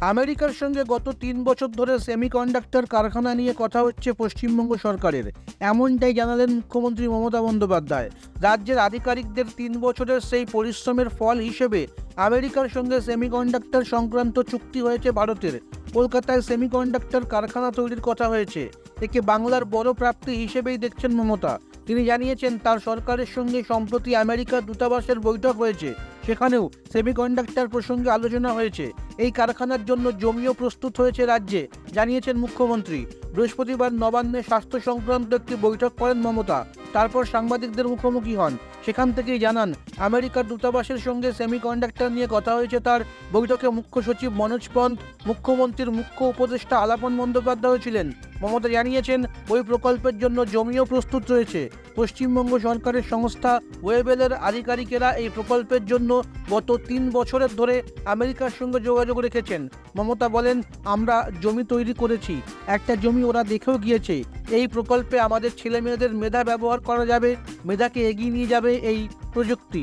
আমেরিকার সঙ্গে গত তিন বছর ধরে সেমিকন্ডাক্টর কারখানা নিয়ে কথা হচ্ছে পশ্চিমবঙ্গ সরকারের। এমনটাই জানালেন মুখ্যমন্ত্রী মমতা বন্দ্যোপাধ্যায়। রাজ্যের আধিকারিকদের তিন বছরের সেই পরিশ্রমের ফল হিসেবে আমেরিকার সঙ্গে সেমিকন্ডাক্টর সংক্রান্ত চুক্তি হয়েছে ভারতের। কলকাতায় সেমিকন্ডাক্টর কারখানা তৈরির কথা হয়েছে। একে বাংলার বড় প্রাপ্তি হিসেবেই দেখছেন মমতা। তিনি জানিয়েছেন, তার সরকারের সঙ্গে সম্প্রতি আমেরিকার দূতাবাসের বৈঠক হয়েছে। সেখানেও সেমিকন্ডাক্টর প্রসঙ্গে আলোচনা হয়েছে। এই কারখানার জন্য জমিও প্রস্তুত হয়েছে রাজ্যে, জানিয়েছেন মুখ্যমন্ত্রী। বৃহস্পতিবার নবান্নে স্বাস্থ্য সংক্রান্ত একটি বৈঠক করেন মমতা। তারপর সাংবাদিকদের মুখোমুখি হন। সেখান থেকেই জানান, আমেরিকার দূতাবাসের সঙ্গে সেমিকন্ডাক্টর নিয়ে কথা হয়েছে তার। বৈঠকে মুখ্য সচিব মনোজ পন্ত মুখ্যমন্ত্রীর মুখ্য উপদেষ্টা আলাপন বন্দ্যোপাধ্যায় ছিলেন। মমতা জানিয়েছেন, ওই প্রকল্পের জন্য জমিও প্রস্তুত রয়েছে। পশ্চিমবঙ্গ সরকারের সংস্থা ওয়েবেলের আধিকারিকেরা এই প্রকল্পের জন্য গত তিন বছরের ধরে আমেরিকার সঙ্গে যোগাযোগ রেখেছেন। মমতা বলেন, আমরা জমি তৈরি করেছি, একটা জমি ওরা দেখেও গিয়েছে। এই প্রকল্পে আমাদের ছেলেমেয়েদের মেধা ব্যবহার করা যাবে, মেধাকে এগিয়ে নিয়ে যাবে এই প্রযুক্তি।